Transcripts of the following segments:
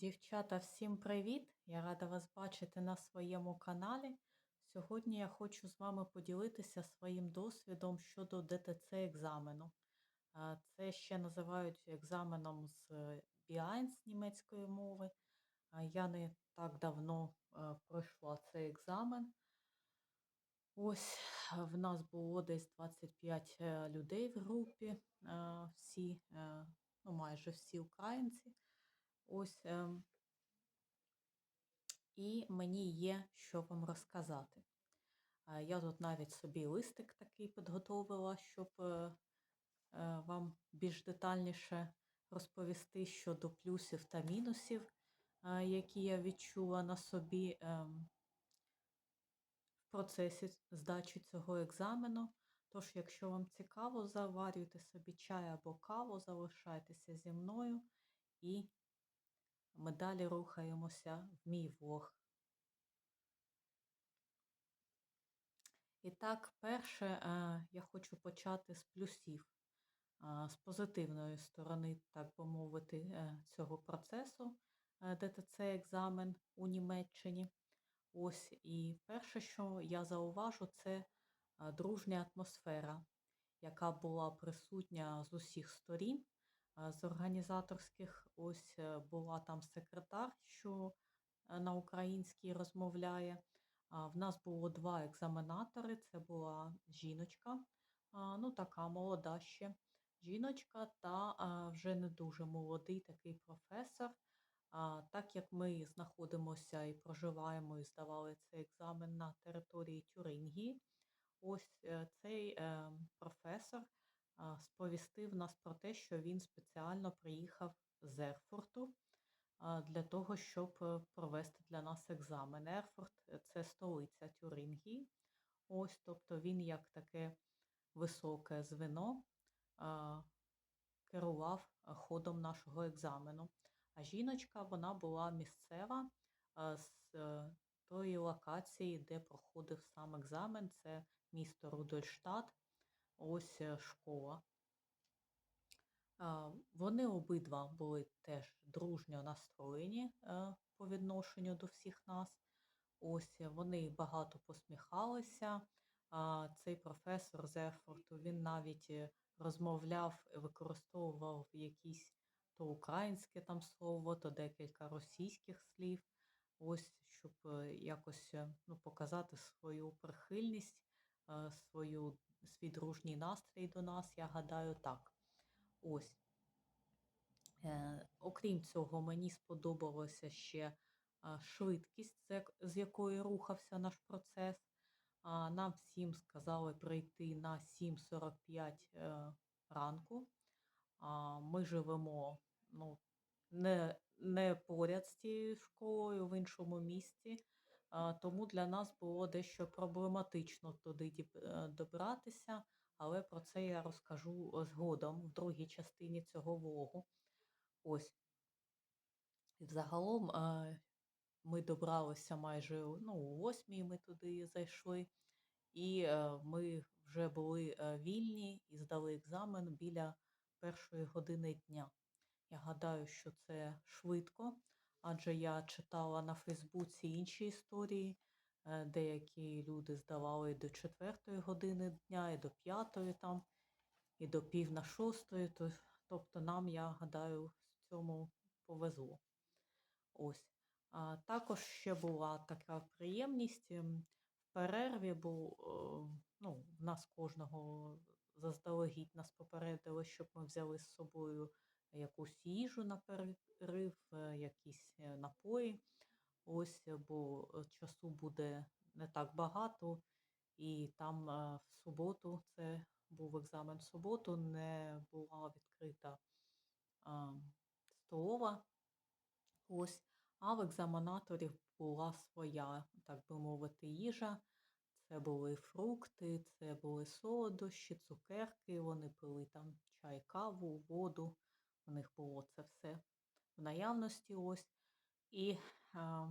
Дівчата, всім привіт! Я рада вас бачити на своєму каналі. Сьогодні я хочу з вами поділитися своїм досвідом щодо ДТЦ екзамену. Це ще називають екзаменом з B1 з німецької мови. Я не так давно е, пройшла цей екзамен. Ось в нас було десь 25 е, людей в групі, е, всі, е, ну майже всі українці. Ось ем, і мені є що вам розказати. Я тут навіть собі листик такий підготовила, щоб е, е, вам більш детальніше розповісти щодо плюсів та мінусів, е, які я відчула на собі ем, в процесі здачі цього екзамену. Тож, якщо вам цікаво, заварюйте собі чай або каву, залишайтеся зі мною і ми далі рухаємося в мій влог. І так, перше, е, я хочу почати з плюсів, е, з позитивної сторони, так би мовити, е, цього процесу ДТЦ-екзамен у Німеччині. Ось і перше, що я зауважу, це дружня атмосфера, яка була присутня з усіх сторін з організаторських. Ось е, була там секретар, що е, на українській розмовляє. В нас було два екзаменатори. Це була жіночка, ну така молода ще жіночка, та вже не дуже молодий такий професор. Так як ми знаходимося і проживаємо і здавали цей екзамен на території Тюрингії, ось е, цей професор сповістив нас про те, що він спеціально приїхав з Ерфурту для того, щоб е, провести для нас екзамен. Ерфурт е, це столиця Тюрингії. Ось, тобто він як таке високе звено керував е, ходом нашого екзамену. А жіночка вона була місцева з тої локації, де проходив сам екзамен. Це місто Рудольштадт ось е, школа. Вони обидва були теж дружньо настроєні е, по відношенню до всіх нас. Ось е, вони багато посміхалися. Цей професор Зефорту він навіть розмовляв, використовував якісь то українське там слово, то декілька російських слів. Ось, щоб якось ну, показати свою прихильність, свою свій дружній настрій до нас, я гадаю, так. Ось. Е, Окрім цього, мені сподобалося ще швидкість, з якою рухався наш процес. Нам всім сказали прийти на 7.45 е, ранку. Ми живемо ну, не, не поряд з цією школою в іншому місті. Тому для нас було дещо проблематично туди е, добратися, але про це я розкажу згодом в другій частині цього влогу. Ось. Взагалом е, ми добралися майже ну, восьмій ми туди зайшли, і е, ми вже були вільні і здали екзамен біля першої години дня. Я гадаю, що це швидко адже я читала на Фейсбуці інші історії. Е, деякі люди здавали до 4 години дня, і до 5 там, і до пів на 6. Тобто нам, я гадаю, в цьому повезло. Ось. А Також ще була така приємність. Ем, в перерві був, ну, в нас кожного заздалегідь нас попередили, щоб ми взяли з собою якусь їжу на перерив, е, якісь е, напої. Ось, е, бо часу буде не так багато, і там в суботу, це був екзамен в суботу, не була відкрита столова. Ось, а в екзаменаторів була своя, так би мовити, їжа. Це були фрукти, це були солодощі, цукерки, вони пили там чай, каву, воду. У них було це все в наявності ось. І а,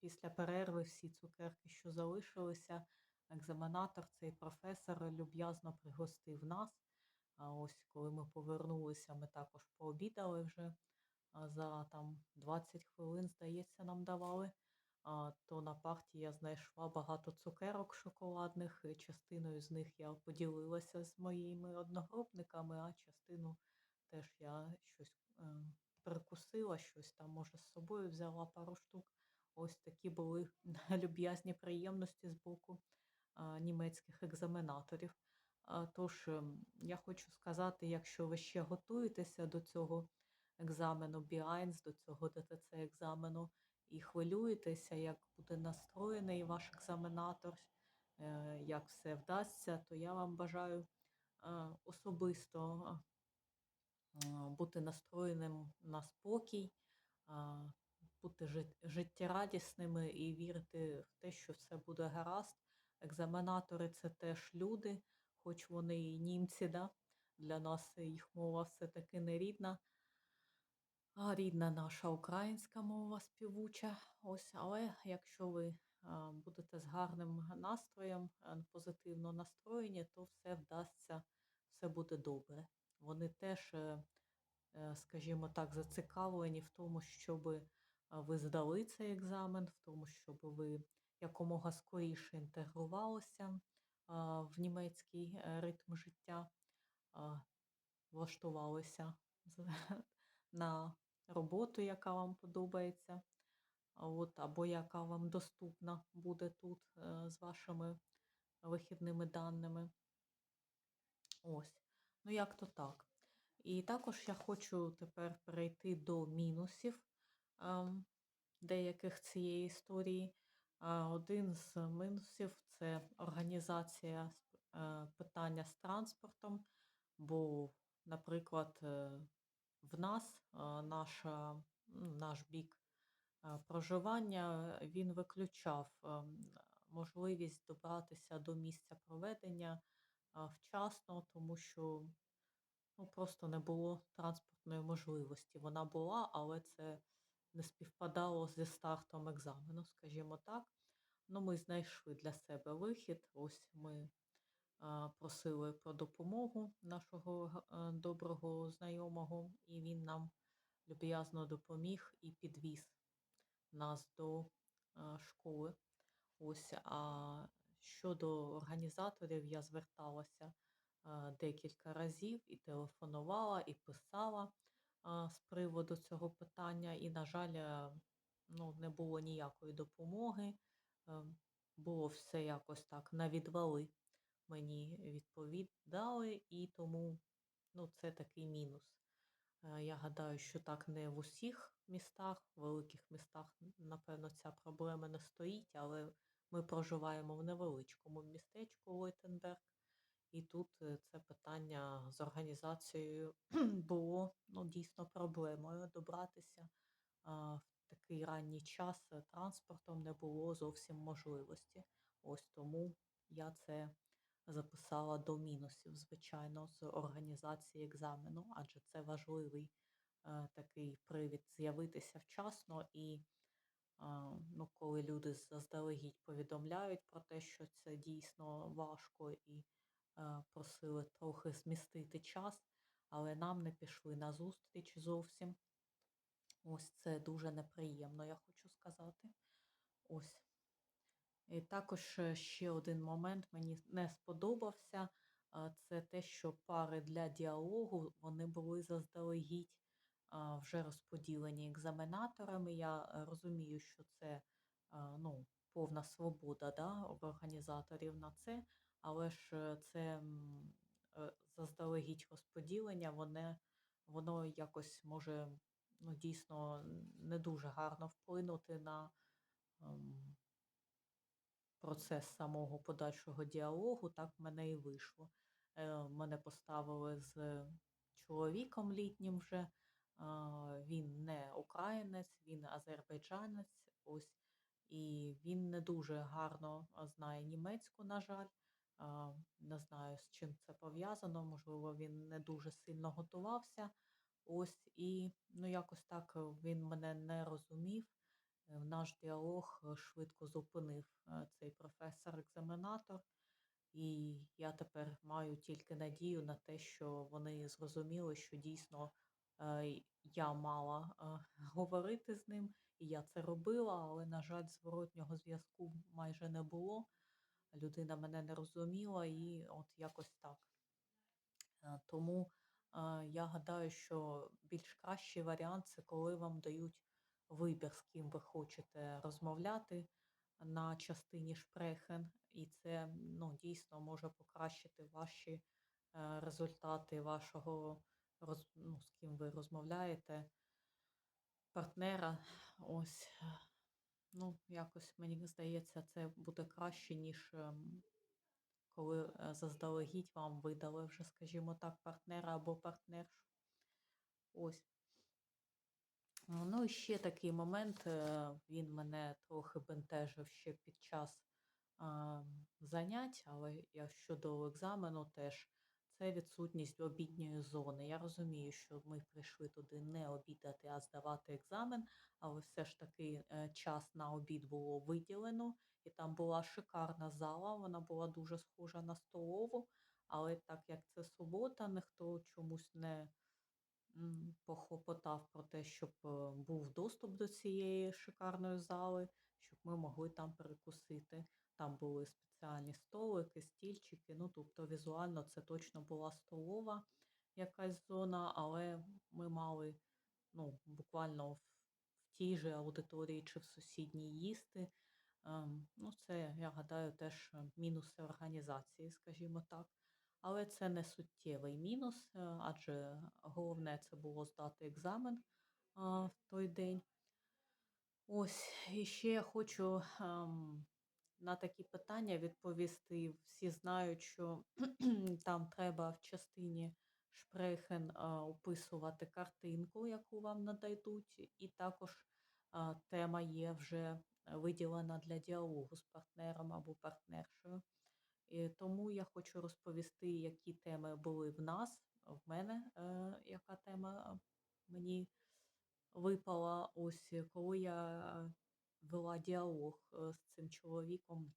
після перерви всі цукерки, що залишилися, екзаменатор, цей професор люб'язно пригостив нас. А ось коли ми повернулися, ми також пообідали вже за там 20 хвилин, здається, нам давали. То на парті я знайшла багато цукерок шоколадних. Частиною з них я поділилася з моїми одногрупниками, а частину теж я щось е, перекусила, щось там, може, з собою взяла пару штук. Ось такі були люб'язні приємності з боку німецьких екзаменаторів. Тож, ем, я хочу сказати, якщо ви ще готуєтеся до цього екзамену B1, до цього ДТЦ-екзамену, і хвилюєтеся, як буде настроєний ваш екзаменатор, е, як все вдасться, то я вам бажаю е, особисто бути настроєним на спокій, бути життєрадісними і вірити в те, що все буде гаразд. Екзаменатори це теж люди, хоч вони і німці, да? для нас їх мова все-таки не рідна. А рідна наша українська мова співуча. Ось, але якщо ви будете з гарним настроєм, позитивно настроєні, то все вдасться, все буде добре. Вони теж, е, е, скажімо так, зацікавлені в тому, щоб ви здали цей екзамен, в тому, щоб ви якомога скоріше інтегрувалися в німецький е, ритм життя, влаштувалися на роботу, яка вам подобається, от, або яка вам доступна буде тут е, з вашими вихідними даними. Ну як то так. І також я хочу тепер перейти до мінусів е, деяких цієї історії. Один з мінусів це організація е, питання з транспортом, бо, наприклад, е, в нас наша, наш бік проживання він виключав можливість добратися до місця проведення вчасно, тому що ну, просто не було транспортної можливості. Вона була, але це не співпадало зі стартом екзамену, скажімо так. Ну, Ми знайшли для себе вихід. Ось ми просили про допомогу нашого е, доброго знайомого, і він нам люб'язно допоміг і підвіз нас до школи. Ось, а щодо організаторів, я зверталася декілька разів і телефонувала, і писала з приводу цього питання, і, на жаль, е, ну, не було ніякої допомоги. Було все якось так на відвали мені відповідали, і тому ну, це такий мінус. Е, я гадаю, що так не в усіх містах, в великих містах, напевно, ця проблема не стоїть, але ми проживаємо в невеличкому містечку Лойтенберг, і тут е, це питання з організацією було ну, дійсно проблемою добратися в такий ранній час транспортом не було зовсім можливості. Ось тому я це записала до мінусів, звичайно, з організації екзамену, адже це важливий е, такий привід з'явитися вчасно і е, ну, коли люди заздалегідь повідомляють про те, що це дійсно важко і е, просили трохи змістити час, але нам не пішли на зустріч зовсім. Ось це дуже неприємно, я хочу сказати. Ось. І також е, ще один момент мені не сподобався. Це те, що пари для діалогу вони були заздалегідь вже розподілені екзаменаторами. Я е, розумію, що це ну, повна свобода да, організаторів на це, але ж е, це заздалегідь розподілення, воно, воно якось може ну, дійсно не дуже гарно вплинути на. Ем, процес самого подальшого діалогу, так в мене і вийшло. Е, мене поставили з чоловіком літнім вже. Він не українець, він азербайджанець. ось, І він не дуже гарно знає німецьку, на жаль. Не знаю, з чим це пов'язано. Можливо, він не дуже сильно готувався. Ось, І ну, якось так він мене не розумів. Е, наш діалог е, швидко зупинив е, цей професор-екзаменатор, і я тепер маю тільки надію на те, що вони зрозуміли, що дійсно я мала е, говорити з ним, і я це робила, але, на жаль, зворотнього зв'язку майже не було. Людина мене не розуміла, і от якось так. Е, Тому е, я гадаю, що більш кращий варіант це коли вам дають вибір, з ким ви хочете розмовляти на частині шпрехен, і це ну, дійсно може покращити ваші е, результати вашого роз, ну, з ким ви розмовляєте, партнера. Ось, е, ну, якось мені здається, це буде краще, ніж ем, коли е, заздалегідь вам видали вже, скажімо так, партнера або партнершу. Ось. Ну, і ще такий момент, е, він мене трохи бентежив ще під час а, занять, але я щодо екзамену теж це відсутність обідньої зони. Я розумію, що ми прийшли туди не обідати, а здавати екзамен, але все ж таки е, час на обід було виділено, і там була шикарна зала, вона була дуже схожа на столову, але так як це субота, ніхто чомусь не м, похлопотав про те, щоб е, був доступ до цієї шикарної зали, щоб ми могли там перекусити. Там були спеціальні столики, стільчики. Ну, тобто візуально це точно була столова якась зона, але ми мали ну, буквально в, тій же аудиторії чи в сусідній їсти. Ем, ну, це, я гадаю, теж е, мінуси організації, скажімо так. Але це не суттєвий мінус, е, адже головне це було здати екзамен в той день. Ось, і ще я хочу ем, на такі питання відповісти. Всі знають, що там треба в частині шпрехен описувати картинку, яку вам нададуть, і також тема є вже виділена для діалогу з партнером або партнершою. І тому я хочу розповісти, які теми були в нас, в мене, е, яка тема мені випала. Ось коли я вела діалог з цим чоловіком,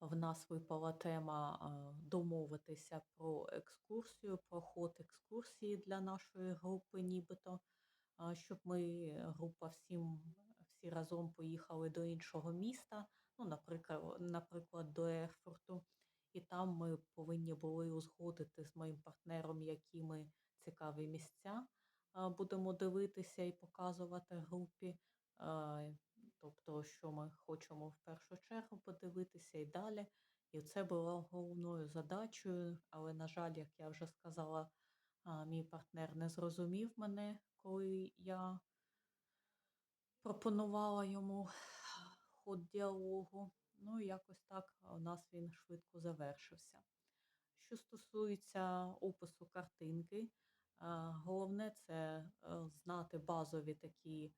в нас випала тема домовитися про екскурсію, про ход екскурсії для нашої групи, нібито, щоб ми, група всім, всі разом поїхали до іншого міста ну, наприклад, наприклад, до Ерфурту. І там ми повинні були узгодити з моїм партнером, які ми цікаві місця будемо дивитися і показувати групі. Тобто, що ми хочемо в першу чергу подивитися і далі. І це було головною задачею, але, на жаль, як я вже сказала, мій партнер не зрозумів мене, коли я пропонувала йому ход діалогу. Ну якось так у нас він швидко завершився. Що стосується опису картинки, головне це е, знати базові такі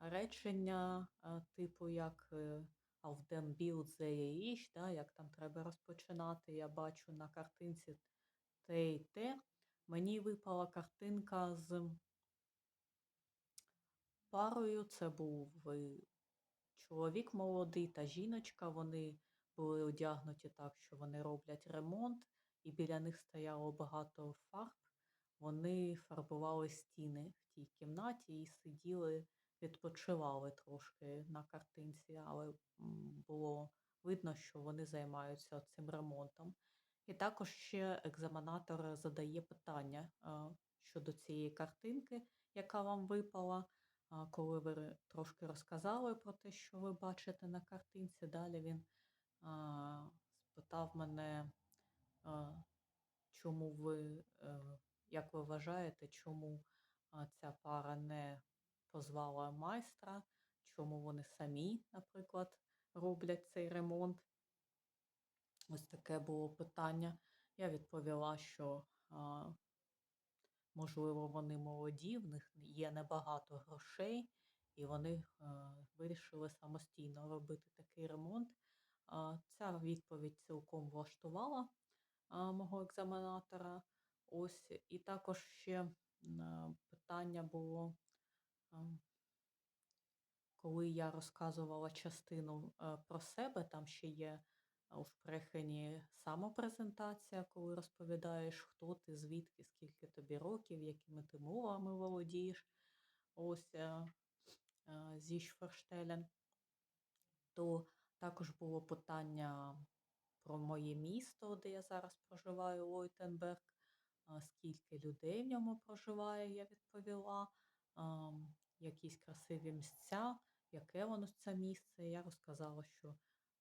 речення, типу як е, auf dem Bild sehe ich, да, як там треба розпочинати. Я бачу на картинці те і те. Мені випала картинка з парою. Це був чоловік молодий та жіночка, вони були одягнуті так, що вони роблять ремонт, і біля них стояло багато фарб. Вони фарбували стіни в тій кімнаті і сиділи, відпочивали трошки на картинці, але було видно, що вони займаються цим ремонтом. І також ще екзаменатор задає питання щодо цієї картинки, яка вам випала коли ви трошки розказали про те, що ви бачите на картинці, далі він спитав мене, чому ви, е, як ви вважаєте, чому ця пара не позвала майстра, чому вони самі, наприклад, роблять цей ремонт. Ось таке було питання. Я відповіла, що Можливо, вони молоді, в них є небагато грошей, і вони вирішили самостійно робити такий ремонт. Ця відповідь цілком влаштувала мого екзаменатора. Ось, І також ще питання було, коли я розказувала частину е, про себе, там ще є у шпрехені самопрезентація, коли розповідаєш, хто ти, звідки, скільки тобі років, якими ти мовами володієш. Ось е, е, зі Шферштелен. То також було питання про моє місто, де я зараз проживаю, Лойтенберг. Е, Скільки людей в ньому проживає, я відповіла. Якісь красиві місця, яке воно це місце. Я розказала, що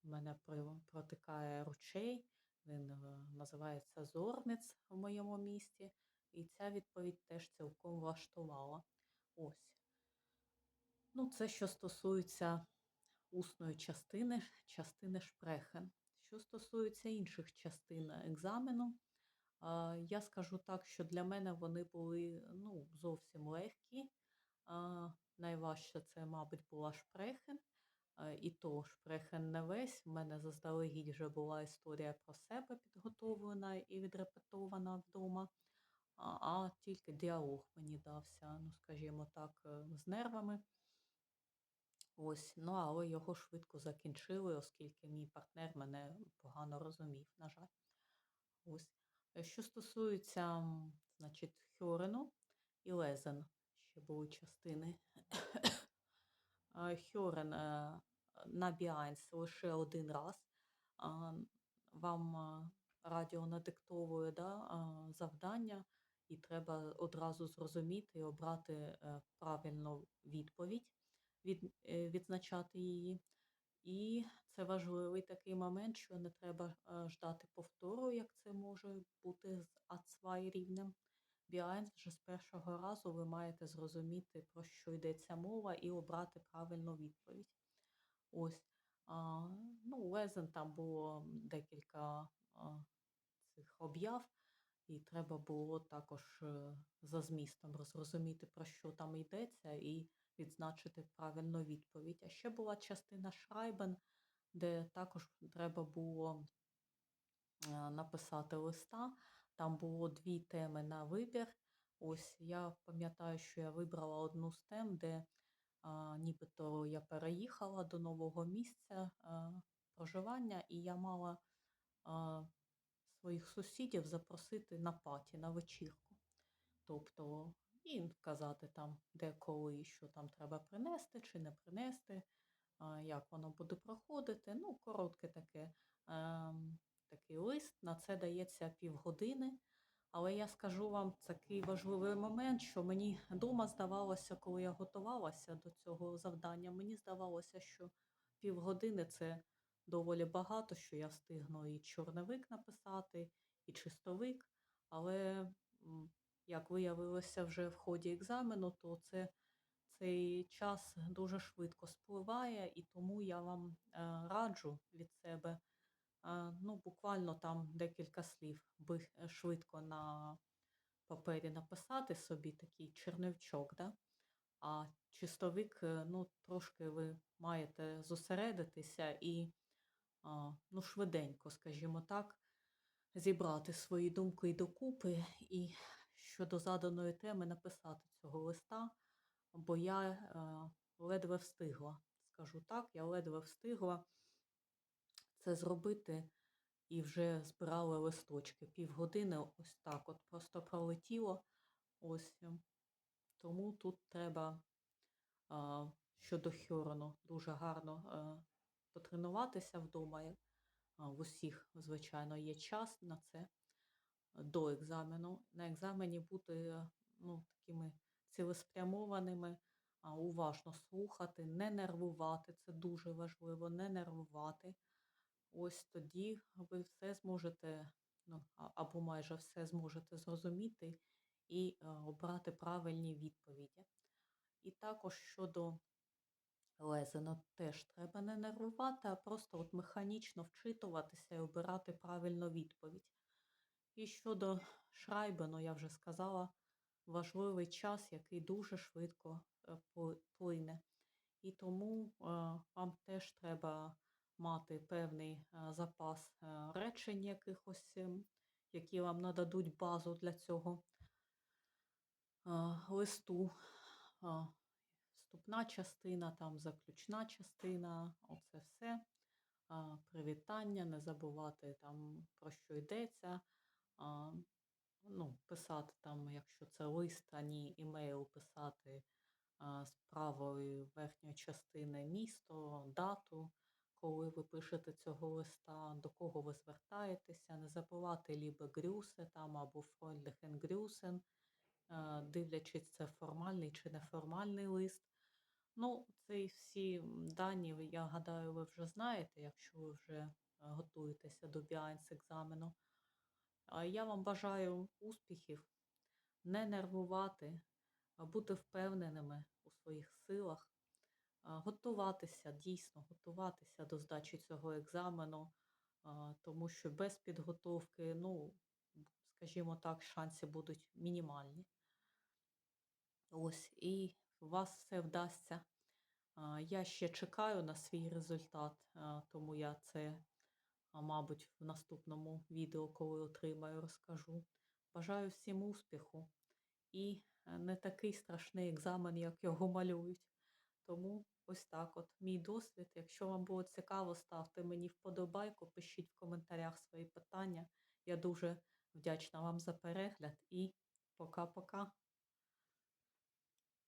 в мене протикає ручей, він е, називається Зорниць в моєму місті. І ця відповідь теж цілком влаштувала. Ось. Ну, це що стосується усної частини, частини шпрехен. Що стосується інших частин екзамену, я скажу так, що для мене вони були ну, зовсім легкі. Найважче це, мабуть, була шпрехен. І то шпрехен не весь. У мене заздалегідь вже була історія про себе підготовлена і відрепетована вдома. А, а тільки діалог мені дався, ну, скажімо так, е, з нервами. Ось, ну але його швидко закінчили, оскільки мій партнер мене погано розумів, на жаль. Ось. Е, Що стосується, значить, Хьорену і Лезен, ще були частини. Е, Хьорен е, на Біанс лише один раз. Вам е, радіо надиктовує да, завдання, і треба одразу зрозуміти і обрати правильну відповідь, від, відзначати її. І це важливий такий момент, що не треба ждати повтору, як це може бути з А2 рівнем. Біанс вже з першого разу ви маєте зрозуміти, про що йдеться мова, і обрати правильну відповідь. Ось. А, ну, Лезен там було декілька а, цих об'яв, і треба було також е, за змістом зрозуміти, про що там йдеться, і відзначити правильну відповідь. А ще була частина Шрайбен, де також треба було е, написати листа. Там було дві теми на вибір. Ось я пам'ятаю, що я вибрала одну з тем, де а, нібито я переїхала до нового місця а, проживання, і я мала а, своїх сусідів запросити на паті, на вечірку. Тобто, і казати там, де коли, що там треба принести чи не принести, а, як воно буде проходити. Ну, коротке таке, ем, такий лист. На це дається півгодини. Але я скажу вам такий важливий момент, що мені вдома здавалося, коли я готувалася до цього завдання, мені здавалося, що півгодини це доволі багато, що я встигну і чорновик написати, і чистовик. Але як виявилося вже в ході екзамену, то це, цей час дуже швидко спливає, і тому я вам е, раджу від себе. Ну, буквально там декілька слів, би е, швидко на папері написати собі такий чернівчок, да? а чистовик, е, ну, трошки ви маєте зосередитися і ну, швиденько, скажімо так, зібрати свої думки докупи і щодо заданої теми написати цього листа, бо я е, ледве встигла, скажу так, я ледве встигла це зробити і вже збирали листочки. Півгодини ось так от просто пролетіло. Ось. ем, Тому тут треба а, щодо Хьорону дуже гарно а, потренуватися вдома. а, В усіх, звичайно, є час на це до екзамену. На екзамені бути е, ну, такими цілеспрямованими, а, уважно слухати, не нервувати. Це дуже важливо, не нервувати. Ось тоді ви все зможете, ну, або майже все зможете зрозуміти і е, обрати правильні відповіді. І також щодо лезено теж треба не нервувати, а просто от механічно вчитуватися і обирати правильну відповідь. І щодо Шрайбену, я вже сказала, важливий час, який дуже швидко е, плине. І тому е, вам теж треба мати певний е, запас е, речень якихось, ем, які вам нададуть базу для цього е, листу. Вступна частина, там заключна частина, оце все. привітання, не забувати там про що йдеться. Ну, писати там, якщо це лист, ані імейл, писати а, з правої верхньої частини місто, дату, коли ви пишете цього листа, до кого ви звертаєтеся, не забувати лібе Грюсе там або Фройндехен Грюсен, е, дивлячись, це формальний чи неформальний лист. Ну, ці всі дані, я гадаю, ви вже знаєте, якщо ви вже е, готуєтеся до біанс екзамену. Я вам бажаю успіхів, не нервувати, бути впевненими у своїх силах, готуватися, дійсно готуватися до здачі цього екзамену, тому що без підготовки, ну, скажімо так, шанси будуть мінімальні. Ось, і у вас все вдасться. Я ще чекаю на свій результат, тому я це, мабуть, в наступному відео, коли отримаю, розкажу. Бажаю всім успіху і е, не такий страшний екзамен, як його малюють. Тому ось так от мій досвід. Якщо вам було цікаво, ставте мені вподобайку, пишіть в коментарях свої питання. Я дуже вдячна вам за перегляд і пока-пока.